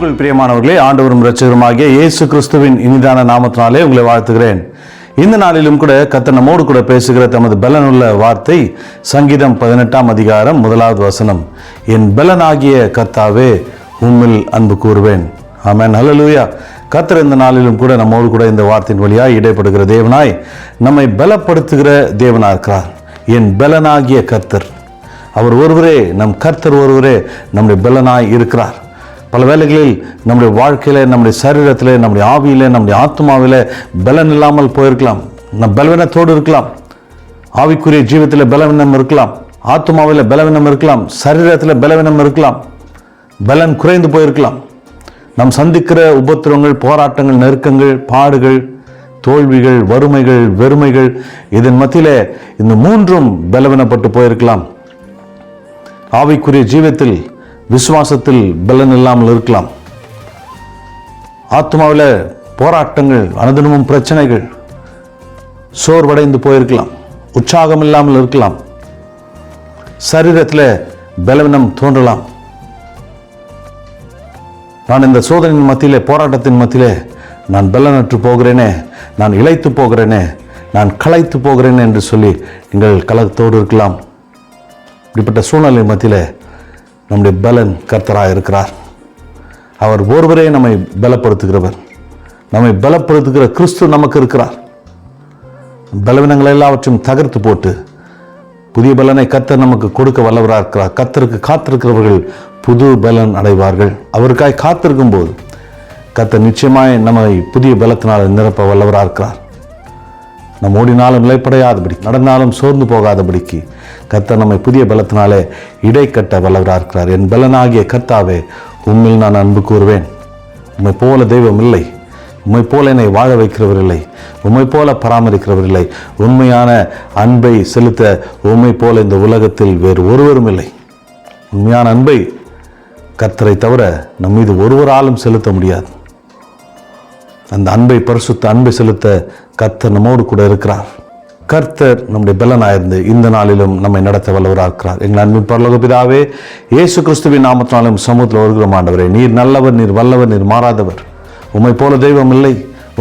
கிறிஸ்துவுக்குள் பிரியமானவர்களே ஆண்டவரும் இரட்சகருமாகிய இயேசு கிறிஸ்துவின் இனிதான நாமத்தினாலே உங்களை வாழ்த்துகிறேன். இந்த நாளிலும் கூட கத்த நம்மோடு கூட பேசுகிற தமது பலனுள்ள வார்த்தை சங்கீதம் பதினெட்டாம் அதிகாரம் முதலாவது வசனம். என் பலனாகிய கத்தாவே உம்மில் அன்பு கூறுவேன். ஆமென். ஹalleluya. கத்தர் இந்த நாளிலும் கூட நம்மோடு கூட இந்த வார்த்தையின் வழியாய் இடைப்படுகிற தேவனாய் நம்மை பலப்படுத்துகிற தேவனாக இருக்கிறார். என் பலனாகிய கர்த்தர். அவர் ஒருவரே நம் கர்த்தர் ஒருவரே நம்முடைய பலனாய் இருக்கிறார். பல வேலைகளில் நம்முடைய வாழ்க்கையில் நம்முடைய சரீரத்தில் நம்முடைய ஆவியில் நம்முடைய ஆத்மாவில் பலன் இல்லாமல் போயிருக்கலாம். நம் பலவீனத்தோடு இருக்கலாம். ஆவிக்குரிய ஜீவத்தில் பலவீனம் இருக்கலாம். ஆத்மாவில் பலவீனம் இருக்கலாம். சரீரத்தில் பலவீனம் இருக்கலாம். பலன் குறைந்து போயிருக்கலாம். நாம் சந்திக்கிற உபத்திரவங்கள் போராட்டங்கள் நெருக்கங்கள் பாடுகள் தோல்விகள் வறுமைகள் வெறுமைகள் இதன் மத்தியில் இந்த மூன்றும் பலவீனப்பட்டு போயிருக்கலாம். ஆவிக்குரிய ஜீவத்தில் விசுவாசத்தில் பலன் இல்லாமல் இருக்கலாம். ஆத்மாவில் போராட்டங்கள் அனுதினமும் பிரச்சனைகள் சோர்வடைந்து போயிருக்கலாம். உற்சாகம் இல்லாமல் இருக்கலாம். சரீரத்தில் பலவீனம் தோன்றலாம். நான் இந்த சோதனையின் மத்தியிலே போராட்டத்தின் மத்தியிலே நான் பலனற்று போகிறேனே நான் இழைத்து போகிறேனே நான் களைத்து போகிறேனே என்று சொல்லி நீங்கள் கலகத்தோடு இருக்கலாம். இப்படிப்பட்ட சூழ்நிலை மத்தியில் நம்முடைய பலன் கர்த்தராக இருக்கிறார். அவர் ஒருவரே நம்மை பலப்படுத்துகிறவர். நம்மை பலப்படுத்துகிற கிறிஸ்து நமக்கு இருக்கிறார். பலவீனங்கள் எல்லாவற்றையும் தகர்த்து போட்டு புதிய பலனை கத்தர் நமக்கு கொடுக்க வல்லவராக இருக்கிறார். கத்தருக்கு காத்திருக்கிறவர்கள் புது பலன் அடைவார்கள். அவருக்காய் காத்திருக்கும் போது கத்தர் நிச்சயமாய் நம்மை புதிய பலத்தினால் நிரப்ப வல்லவராக இருக்கிறார். நம் ஓடினாலும் நிலைப்படையாதபடி நடந்தாலும் சோர்ந்து போகாதபடிக்கு கர்த்தர் நம்மை புதிய பலத்தினாலே இடைக்கட்ட வல்லவராக இருக்கிறார். என் பலனாகிய கர்த்தாவே உண்மையில் நான் அன்பு கூறுவேன். உண்மை போல தெய்வம் இல்லை. உண்மை போல என்னை வாழ வைக்கிறவர் இல்லை. உம்மை போல பராமரிக்கிறவர் இல்லை. உண்மையான அன்பை செலுத்த உம்மை போல இந்த உலகத்தில் வேறு ஒருவரும் இல்லை. உண்மையான அன்பை கர்த்தரை தவிர நம் மீது ஒருவராலும் செலுத்த முடியாது. அந்த அன்பை பரிசுத்த அன்பை செலுத்த கர்த்தர் நம்மோடு கூட இருக்கிறார். கர்த்தர் நம்முடைய பலனாயிருந்து இந்த நாளிலும் நம்மை நடத்த வல்லவராக்கிறார். எங்கள் அன்பின் பரலோக பிதாவே இயேசு கிறிஸ்துவின் நாமத்தினாலும் சமூகத்தில் வருகிறோம் ஆண்டவரே நீர் நல்லவர் நீர் வல்லவர் நீர் மாறாதவர். உம்மை போல தெய்வம் இல்லை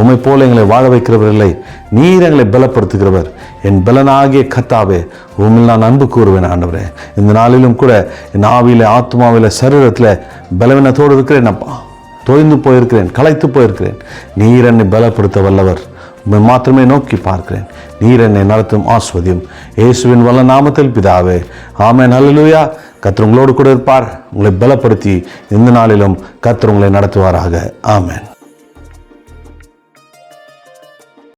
உம்மை போல எங்களை வாழ வைக்கிறவர் இல்லை நீர் எங்களை பலப்படுத்துகிறவர். என் பலனாகிய கத்தாவே உண்மையில் நான் அன்பு கூறுவேன் ஆண்டவரே. இந்த நாளிலும் கூட என் ஆவியில் ஆத்மாவில சரீரத்தில் பலவீனத்தோடு இருக்கிறேன் அப்பா. தொய்ந்து போயிருக்கிறேன் களைத்து போயிருக்கிறேன். நீர் என்னை பலப்படுத்த வல்லவர். உண்மை மாத்திரமே நோக்கி பார்க்கிறேன். நீர் என்னை நடத்தும் ஆஸ்வதியும். இயேசுவின் வல்ல நாமத்தில் பிதாவே. ஆமே நல்லலுயா கர்த்தர் உங்களோடு கூட இருப்பார். உங்களை பலப்படுத்தி இந்த நாளிலும் கர்த்தர் உங்களை நடத்துவாராக. ஆமேன்.